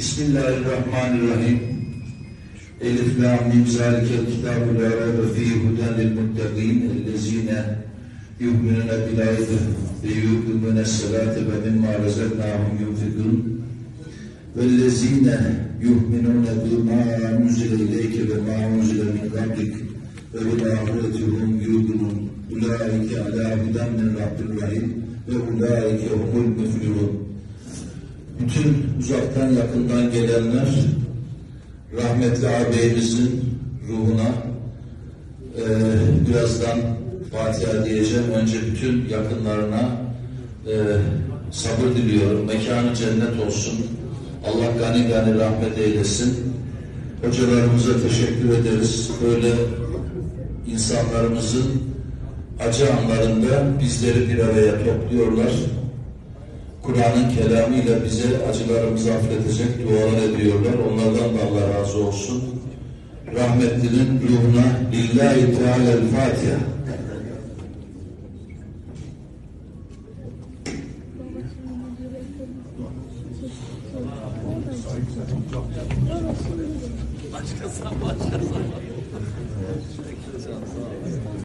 Bismillahirrahmanirrahim. Elif lam mim zalikel kitabu la raybe fihi huden lil muttaqin ellezine yu'minuna bil gaybi ve yuqimuna salate ve mimma razaknahum yunfikun vellezine yu'minuna bima unzile ileyke ve ma unzile min qablik ve bil ahireti hum yuqinun ulaike ala huden min rabbil rahim ve ulaike humul müflihun bütün uzaktan yakından gelenler rahmetli ağabeyimizin ruhuna e, birazdan Fatiha diyeceğim. Önce bütün yakınlarına e, sabır diliyorum. Mekanı cennet olsun. Allah gani gani rahmet eylesin. Hocalarımıza teşekkür ederiz. Böyle insanlarımızın acı anlarında bizleri bir araya topluyorlar. Kur'an'ın kelamıyla bize acılarımızı affedecek dualar ediyorlar. Onlardan da Allah razı olsun. Rahmetlinin ruhuna lillahi teala'l Fatiha. Başkası başkası.